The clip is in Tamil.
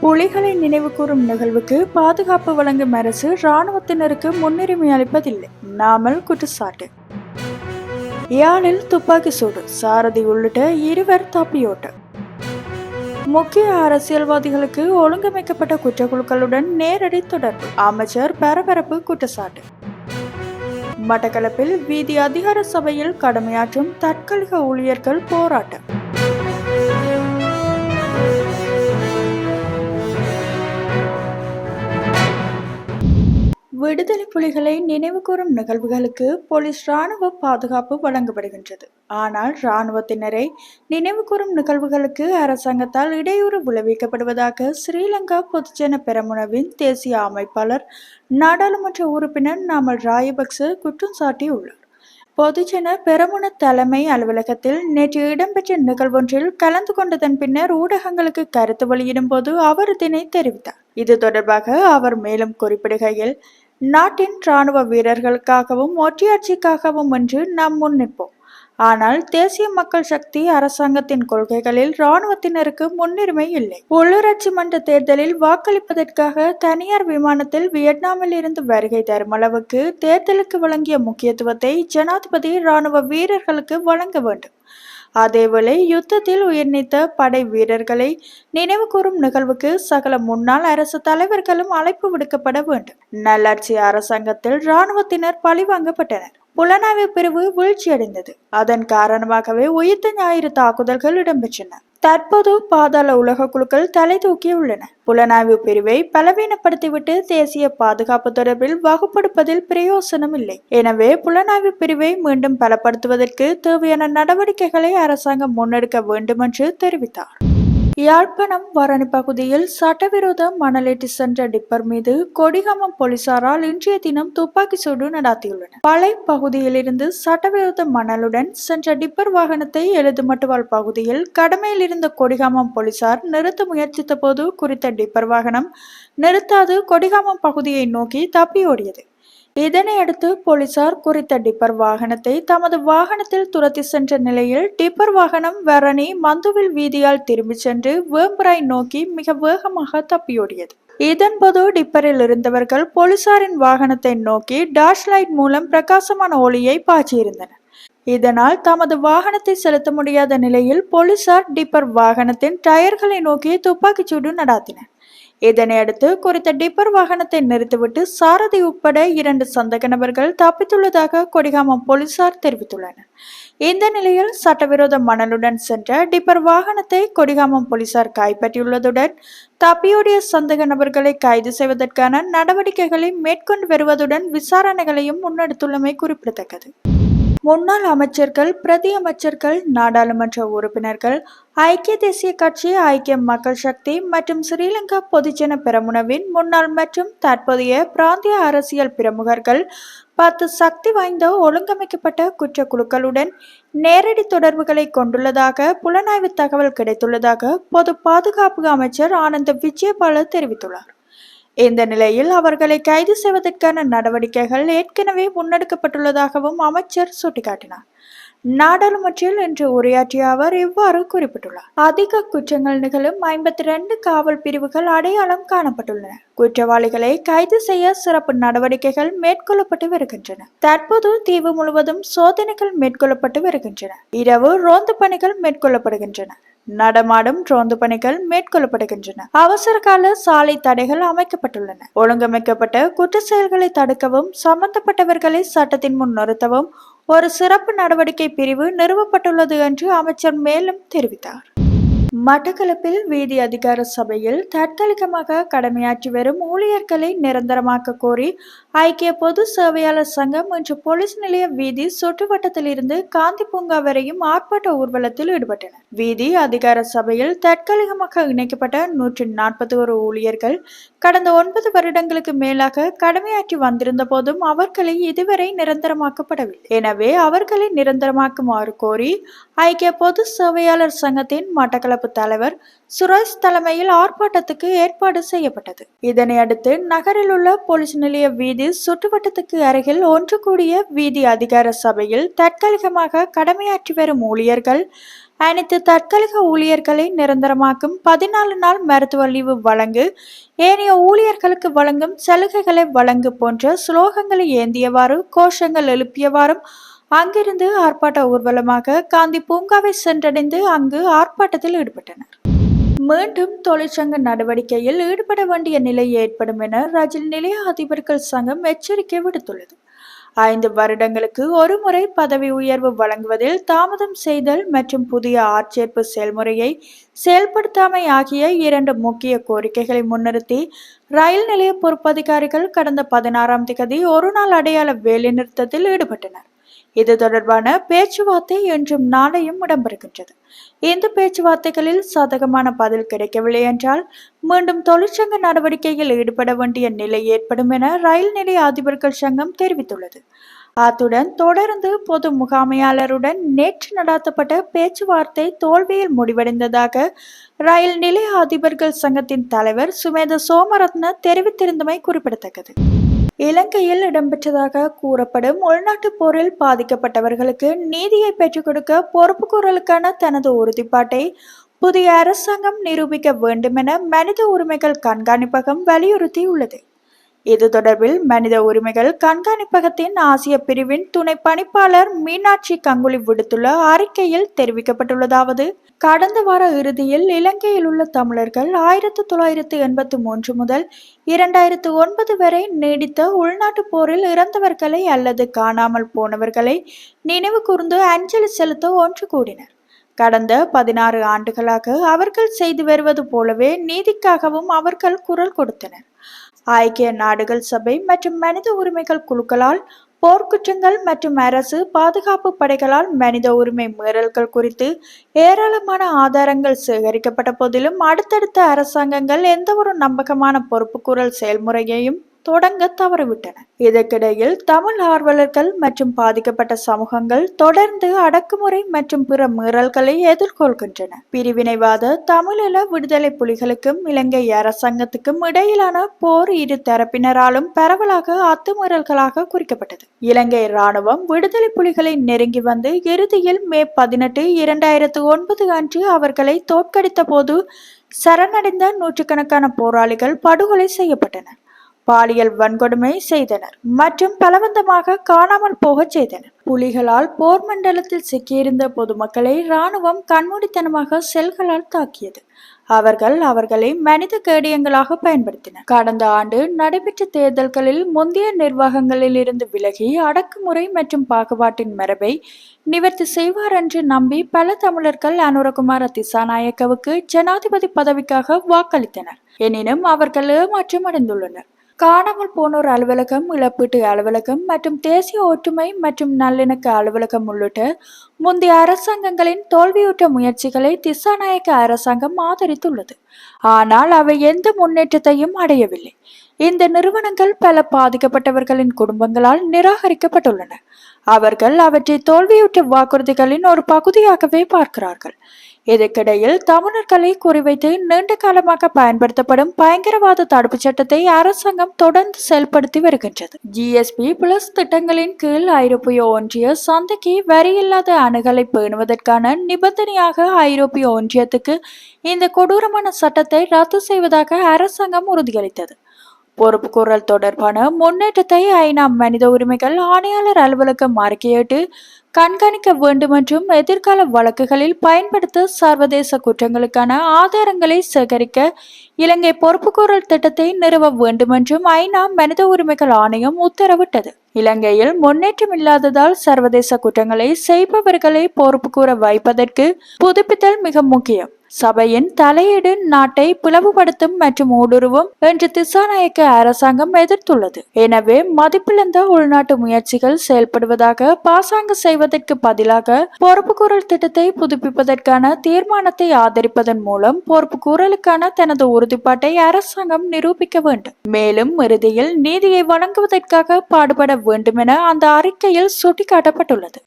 புலிகளை நினைவு கூறும் நிகழ்வுக்கு பாதுகாப்பு வழங்கும் அரசு இராணுவத்தினருக்கு முன்னுரிமை அளிப்பதில்லை. நாமல் குற்றச்சாட்டு. யாழில் துப்பாக்கி சூடு சாரதி உள்ளிட்ட இருவர் தப்பியோட்டு. முக்கிய அரசியல்வாதிகளுக்கு ஒழுங்கமைக்கப்பட்ட குற்றக்குழுக்களுடன் நேரடி தொடர்பு அமைச்சர் பரபரப்பு குற்றச்சாட்டு. மட்டக்களப்பில் வீதி அதிகார சபையில் கடமையாற்றும் தற்காலிக ஊழியர்கள் போராட்டம். விடுதலை புலிகளை நினைவுகூரும் நிகழ்வுகளுக்கு போலீஸ் ராணுவ பாதுகாப்பு வழங்கப்படுகின்றது. ஆனால் இராணுவத்தினரை நினைவுகூரும் நிகழ்வுகளுக்கு அரசாங்கத்தால் இடையூறு விளைவிக்கப்படுவதாக ஸ்ரீலங்கா பொதுஜன பெரமுனவின் தேசிய அமைப்பாளர் நாடாளுமன்ற உறுப்பினர் நாமல் ராயபக்ச குற்றம் சாட்டியுள்ளார். பொதுஜன பெரமுன தலைமை அலுவலகத்தில் நேற்று இடம்பெற்ற நிகழ்வொன்றில் கலந்து கொண்டதன் பின்னர் ஊடகங்களுக்கு கருத்து வெளியிடும் போது அவர் இதனை தெரிவித்தார். இது தொடர்பாக அவர் மேலும் குறிப்பிடுகையில் நாட்டின் இராணுவ வீரர்களுக்காகவும் ஒற்றையாட்சிக்காகவும் என்று நாம் முன்னிற்போம். ஆனால் தேசிய மக்கள் சக்தி அரசாங்கத்தின் கொள்கைகளில் இராணுவத்தினருக்கு முன்னுரிமை இல்லை. உள்ளூராட்சி மன்ற தேர்தலில் வாக்களிப்பதற்காக தனியார் விமானத்தில் வியட்நாமில் இருந்து வருகை தரும் அளவுக்கு தேர்தலுக்கு வழங்கிய முக்கியத்துவத்தை ஜனாதிபதி இராணுவ வீரர்களுக்கு வழங்க வேண்டும். அதேவேளை யுத்தத்தில் உயிர்நீத்த படை வீரர்களை நினைவுகூரும் நிகழ்வுக்கு சகல முன்னாள் அரசு தலைவர்களும் அழைப்பு விடுக்கப்பட வேண்டும். நல்லாட்சி அரசாங்கத்தில் இராணுவத்தினர் பழிவாங்கப்பட்டனர். புலனாய்வு பிரிவு வீழ்ச்சியடைந்தது. அதன் காரணமாகவே உயிர்த்த ஞாயிறு தாக்குதல்கள் இடம்பெற்றன. தற்போது பாதாள உலக குழுக்கள் தலை தூக்கியுள்ளன புலனாய்வு பிரிவை பலவீனப்படுத்திவிட்டு தேசிய பாதுகாப்பு தொடர்பில் வகுப்படுப்பதில் பிரயோசனம் இல்லை. எனவே புலனாய்வு பிரிவை மீண்டும் பலப்படுத்துவதற்கு தேவையான நடவடிக்கைகளை அரசாங்கம் முன்னெடுக்க வேண்டும் என்று தெரிவித்தார். யாழ்ப்பாணம் வரணி பகுதியில் சட்டவிரோத மணலேற்றி சென்ற டிப்பர் மீது கொடிகாமம் போலீசாரால் இன்றைய தினம் துப்பாக்கி சூடு நடாத்தியுள்ளனர். பலை பகுதியிலிருந்து சட்டவிரோத மணலுடன் சென்ற டிப்பர் வாகனத்தை எழுதுமட்டுவால் பகுதியில் கடமையில் இருந்த கொடிகாமம் போலீசார் நிறுத்த முயற்சித்த போது குறித்த டிப்பர் வாகனம் நிறுத்தாது கொடிகாமம் பகுதியை நோக்கி தப்பியோடியது இதனையடுத்து போலீசார் குறித்த டிப்பர் வாகனத்தை தமது வாகனத்தில் துரத்தி சென்ற நிலையில் டிப்பர் வாகனம் வரணி மந்துவில் வீதியால் திரும்பிச் சென்று வேம்பராய் நோக்கி மிக வேகமாக தப்பியோடியது. இதன்போது டிப்பரில் இருந்தவர்கள் போலீசாரின் வாகனத்தை நோக்கி டாஷ் லைட் மூலம் பிரகாசமான ஒளியை பாய்ச்சியிருந்தனர். இதனால் தமது வாகனத்தை செலுத்த முடியாத நிலையில் போலீசார் டிப்பர் வாகனத்தின் டயர்களை நோக்கி துப்பாக்கிச்சூடு நடாத்தினர். இதனையடுத்து குறித்த டிப்பர் வாகனத்தை நிறுத்திவிட்டு சாரதி உட்பட இரண்டு சந்தக நபர்கள் தப்பித்துள்ளதாக கொடிகாமம் போலீசார் தெரிவித்துள்ளனர். இந்த நிலையில் சட்டவிரோத மணலுடன் சென்ற டிப்பர் வாகனத்தை கொடிகாமம் போலீசார் கைப்பற்றியுள்ளதுடன் தப்பியோடிய சந்தக நபர்களை கைது செய்வதற்கான நடவடிக்கைகளை மேற்கொண்டு வருவதுடன் விசாரணைகளையும் முன்னெடுத்துள்ளமை குறிப்பிடத்தக்கது. முன்னாள் அமைச்சர்கள் பிரதி அமைச்சர்கள் நாடாளுமன்ற உறுப்பினர்கள் ஐக்கிய தேசிய கட்சி ஐக்கிய மக்கள் சக்தி மற்றும் ஸ்ரீலங்கா பொதுஜன பெரமுனவின் முன்னாள் மற்றும் தற்போதைய பிராந்திய அரசியல் பிரமுகர்கள் பத்து சக்தி வாய்ந்த ஒழுங்கமைக்கப்பட்ட குற்றக்குழுக்களுடன் நேரடி தொடர்புகளை கொண்டுள்ளதாக புலனாய்வு தகவல் கிடைத்துள்ளதாக பொது பாதுகாப்பு அமைச்சர் ஆனந்த விஜயபால தெரிவித்துள்ளார். இந்த நிலையில் அவர்களை கைது செய்வதற்கான நடவடிக்கைகள் ஏற்கனவே முன்னெடுக்கப்பட்டுள்ளதாகவும் அமைச்சர் சுட்டிக்காட்டினார். நாடாளுமன்றில் இன்று உரையாற்றிய அவர் இவ்வாறு குறிப்பிட்டுள்ளார். அதிக குற்றங்கள் நிகழும் ஐம்பத்தி ரெண்டு காவல் பிரிவுகள் அடையாளம் காணப்பட்டுள்ளன. குற்றவாளிகளை கைது செய்ய சிறப்பு நடவடிக்கைகள் மேற்கொள்ளப்பட்டு வருகின்றன. தற்போது தீவு முழுவதும் சோதனைகள் மேற்கொள்ளப்பட்டு வருகின்றன. இரவு ரோந்து பணிகள் மேற்கொள்ளப்படுகின்றன. நடமாடும் ரோந்து பணிகள் மேற்கொள்ளப்படுகின்றன. அவசர கால சாலை தடைகள் அமைக்கப்பட்டுள்ளன. ஒழுங்கமைக்கப்பட்ட குற்ற செயல்களை தடுக்கவும் சம்பந்தப்பட்டவர்களை சட்டத்தின் முன் நிறுத்தவும் ஒரு சிறப்பு நடவடிக்கை பிரிவு நிறுவப்பட்டுள்ளது என்று அமைச்சர் மேலும் தெரிவித்தார். மட்டக்களப்பில் வீதி அதிகார சபையில் தற்காலிகமாக கடமையாற்றி வரும் ஊழியர்களை நிரந்தரமாக்க கோரி ஐக்கிய பொது சேவையாளர் சங்கம் இன்று போலீஸ் நிலைய வீதி சுற்றுவட்டத்திலிருந்து காந்தி பூங்கா வரையும் ஆர்ப்பாட்ட ஊர்வலத்தில் ஈடுபட்டனர். வீதி அதிகார சபையில் தற்காலிகமாக இணைக்கப்பட்ட நூற்றி நாற்பத்தி ஒரு ஊழியர்கள் கடந்த ஒன்பது வருடங்களுக்கு மேலாக கடமையாற்றி வந்திருந்த போதும் அவர்களை இதுவரை நிரந்தரமாக்கப்படவில்லை. எனவே அவர்களை நிரந்தரமாக்குமாறு கோரி ஐக்கிய பொது சேவையாளர் சங்கத்தின் மட்டக்களப்பு தலைவர் சுரேஷ் தலைமையில் ஆர்ப்பாட்டத்துக்கு ஏற்பாடு செய்யப்பட்டது. இதனை அடுத்து நகரில் உள்ள போலீஸ் நிலைய வீதி சுற்றுவட்டத்துக்கு அருகில் ஒன்று கூடிய வீதி அதிகார சபையில் தற்காலிகமாக கடமையாற்றி வரும் ஊழியர்கள் அனைத்து தற்காலிக ஊழியர்களை நிரந்தரமாக்கும் பதினாலு நாள் மருத்துவ லீவு வழங்கு ஏனைய ஊழியர்களுக்கு வழங்கும் சலுகைகளை வழங்கு போன்ற ஸ்லோகங்களை ஏந்தியவாறு கோஷங்கள் எழுப்பியவாறும் அங்கிருந்து ஆர்ப்பாட்ட ஊர்வலமாக காந்தி பூங்காவை சென்றடைந்து அங்கு ஆர்ப்பாட்டத்தில் ஈடுபட்டனர். மீண்டும் தொழிற்சங்க நடவடிக்கையில் ஈடுபட வேண்டிய நிலை ஏற்படும் என ரஜில் நிலைய அதிபர்கள் சங்கம் எச்சரிக்கை விடுத்துள்ளது. ஐந்து வருடங்களுக்கு ஒரு முறை பதவி உயர்வு வழங்குவதில் தாமதம் செய்தல் மற்றும் புதிய ஆட்சேர்ப்பு செயல்முறையை செயல்படுத்தாமை ஆகிய இரண்டு முக்கிய கோரிக்கைகளை முன்னிறுத்தி ரயில் நிலைய பொறுப்பதிகாரிகள் கடந்த பதினாறாம் திகதி ஒரு நாள் அடையாள வேலைநிறுத்தத்தில் ஈடுபட்டனர். இது தொடர்பான பேச்சுவார்த்தை என்றும் நாளையும் இடம்பெறுகின்றது. இந்த பேச்சுவார்த்தைகளில் சாதகமான பதில் கிடைக்கவில்லை என்றால் மீண்டும் தொழிற்சங்க நடவடிக்கையில் ஈடுபட வேண்டிய நிலை ஏற்படும் என ரயில் நிலைய அதிபர்கள் சங்கம் தெரிவித்துள்ளது. அத்துடன் தொடர்ந்து பொது முகாமையாளருடன் நேற்று நடாத்தப்பட்ட பேச்சுவார்த்தை தோல்வியில் முடிவடைந்ததாக ரயில் நிலைய அதிபர்கள் சங்கத்தின் தலைவர் சுமேத சோமரத்ன தெரிவித்திருந்தமை குறிப்பிடத்தக்கது. இலங்கையில் இடம்பெற்றதாக கூறப்படும் உள்நாட்டுப் போரில் பாதிக்கப்பட்டவர்களுக்கு நீதியை பெற்றுக் கொடுக்க பொறுப்புக்கூறலுக்கான தனது உறுதிப்பாட்டை புதிய அரசாங்கம் நிரூபிக்க வேண்டுமென மனித உரிமைகள் கண்காணிப்பகம் வலியுறுத்தியுள்ளது. இது தொடர்பில் மனித உரிமைகள் கண்காணிப்பகத்தின் ஆசிய பிரிவின் துணை பணிப்பாளர் மீனாட்சி கங்குலி விடுத்துள்ள அறிக்கையில் தெரிவிக்கப்பட்டுள்ளதாவது கடந்த வார இறுதியில் இலங்கையில் உள்ள தமிழர்கள் ஆயிரத்தி தொள்ளாயிரத்து எண்பத்தி மூன்று முதல் இரண்டாயிரத்து ஒன்பது வரை நீடித்த உள்நாட்டு போரில் இறந்தவர்களை அல்லது காணாமல் போனவர்களை நினைவு கூர்ந்து அஞ்சலி செலுத்த ஒன்று கூடினர். கடந்த பதினாறு ஆண்டுகளாக அவர்கள் செய்து வருவது போலவே நீதிக்காகவும் அவர்கள் குரல் கொடுத்தனர். ஐக்கிய நாடுகள் சபை மற்றும் மனித உரிமைகள் குழுக்களால் போர்க்குற்றங்கள் மற்றும் அரசு பாதுகாப்பு படைகளால் மனித உரிமை மீறல்கள் குறித்து ஏராளமான ஆதாரங்கள் சேகரிக்கப்பட்ட போதிலும் அடுத்தடுத்த அரசாங்கங்கள் எந்தவொரு நம்பகமான பொறுப்புக்கூறல் செயல்முறையையும் தொடங்க தவறிவிட்டன. இதற்கிடையில் தமிழ் ஆர்வலர்கள் மற்றும் பாதிக்கப்பட்ட சமூகங்கள் தொடர்ந்து அடக்குமுறை மற்றும் பிற மீறல்களை எதிர்கொள்கின்றன. பிரிவினைவாத தமிழீழ விடுதலை புலிகளுக்கும் இலங்கை அரசாங்கத்துக்கும் இடையிலான போர் இரு தரப்பினராலும் பரவலாக அத்துமீறல்களாக குறிக்கப்பட்டது. இலங்கை இராணுவம் விடுதலை புலிகளை நெருங்கி வந்து இறுதியில் மே பதினெட்டு இரண்டாயிரத்து ஒன்பது அன்று அவர்களை தோற்கடித்த போது சரணடைந்த நூற்றுக்கணக்கான போராளிகள் படுகொலை செய்யப்பட்டனர். பாலியல் வன்கொடுமை செய்தனர் மற்றும் பலவந்தமாக காணாமல் போகச் செய்தனர். புலிகளால் போர் மண்டலத்தில் சிக்கியிருந்த பொதுமக்களை இராணுவம் கண்மூடித்தனமாக செல்களால் தாக்கியது. அவர்கள் அவர்களை மனித கேடயங்களாக பயன்படுத்தினர். கடந்த ஆண்டு நடைபெற்ற தேர்தல்களில் முந்தைய நிர்வாகங்களில் இருந்து விலகி அடக்குமுறை மற்றும் பாகுபாட்டின் மரபை நிவர்த்தி செய்வார் என்று நம்பி பல தமிழர்கள் அனுரகுமார் திசாநாயக்கவுக்கு ஜனாதிபதி பதவிக்காக வாக்களித்தனர். எனினும் அவர்கள் ஏமாற்றம் அடைந்துள்ளனர் காணாமல் போனோர் அலுவலகம் இழப்பீட்டு அலுவலகம் மற்றும் தேசிய ஒற்றுமை மற்றும் நல்லிணக்க அலுவலகம் உள்ளிட்ட முந்தைய அரசாங்கங்களின் தோல்வியுற்ற முயற்சிகளை திசாநாயக்க அரசாங்கம் ஆதரித்துள்ளது. ஆனால் அவை எந்த முன்னேற்றத்தையும் அடையவில்லை. இந்த நிறுவனங்கள் பல பாதிக்கப்பட்டவர்களின் குடும்பங்களால் நிராகரிக்கப்பட்டுள்ளன. அவர்கள் அவற்றை தோல்வியுற்ற வாக்குறுதிகளின் ஒரு பகுதியாகவே பார்க்கிறார்கள். இதற்கிடையில் தமிழர்களை குறிவைத்து நீண்ட காலமாக பயன்படுத்தப்படும் பயங்கரவாத தடுப்பு சட்டத்தை அரசாங்கம் தொடர்ந்து செயல்படுத்தி வருகின்றது. ஜிஎஸ்பி பிளஸ் திட்டங்களின் கீழ் ஐரோப்பிய ஒன்றிய சந்தைக்கு வரியில்லாத அணுகலை பேணுவதற்கான நிபந்தனையாக ஐரோப்பிய ஒன்றியத்துக்கு இந்த கொடூரமான சட்டத்தை ரத்து செய்வதாக அரசாங்கம் உறுதியளித்தது. பொறுப்புக்கூறல் தொடர்பான முன்னேற்றத்தை ஐநா மனித உரிமைகள் ஆணையாளர் அலுவலகம் அறிக்கையிட்டு கண்காணிக்க வேண்டும் என்றும் எதிர்கால வழக்குகளில் பயன்படுத்த சர்வதேச குற்றங்களுக்கான ஆதாரங்களை சேகரிக்க இலங்கை பொறுப்புக்கூறல் திட்டத்தை நிறுவ வேண்டும் என்றும் ஐநா மனித உரிமைகள் ஆணையம் உத்தரவிட்டது. இலங்கையில் முன்னேற்றம் இல்லாததால் சர்வதேச குற்றங்களை செய்பவர்களை பொறுப்புக்கூற வைப்பதற்கு புதுப்பித்தல் மிக முக்கியம். சபையின் தலையீடு நாட்டை பிளவுபடுத்தும் மற்றும் ஊடுருவும் என்று திசாநாயக்க அரசாங்கம் எதிர்த்துள்ளது. எனவே மதிப்பிழந்த உள்நாட்டு முயற்சிகள் செயல்படுவதாக பாசாங்கு செய்வதற்கு பதிலாக பொறுப்புக்கூறல் திட்டத்தை புதுப்பிப்பதற்கான தீர்மானத்தை ஆதரிப்பதன் மூலம் பொறுப்புக்கூறலுக்கான தனது உறுதிப்பாட்டை அரசாங்கம் நிரூபிக்க வேண்டும். மேலும் இறுதியில் நீதியை வழங்குவதற்காக பாடுபட வேண்டும் என அந்த அறிக்கையில் சுட்டிக்காட்டப்பட்டுள்ளது.